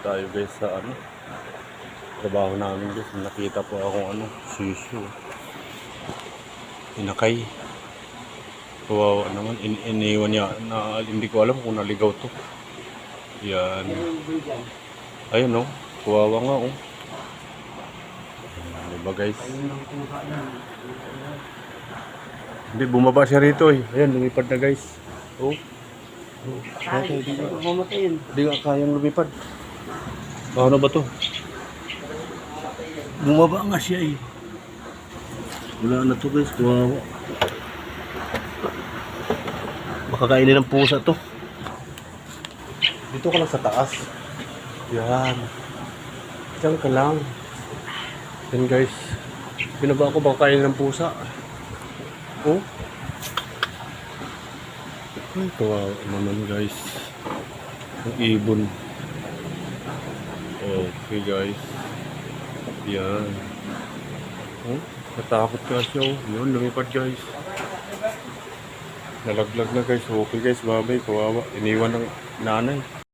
tayo guys sa ano trabaho namin guys. Nakita po akong ano sisyo inakay. Kawawa naman. In iniwan niya. Na hindi ko alam kung naligaw to. Yan. Ayun no kawawa nga oh. Diba guys? Hindi bumaba siya rito eh. Ayan lumipad na guys. Oh. Okay, di ka, Mamatayin. di ka kayang lumipad. Ano ba to? Bumaba nga siya eh. Wala na to guys, kawawa. Baka kainin ng pusa to. Dito ka lang sa taas. Yan. Diyan ka lang. Yan guys. Binaba ko baka kainin ng pusa. Oh. Ay, kawawa naman guys. Ang ibon. Okay guys. Yan. Oh, natakot ka siya. Oh. Yun, lumipad guys. Nalaglag na guys. Okay guys, babay. Kawawa. Iniwan ng nanay.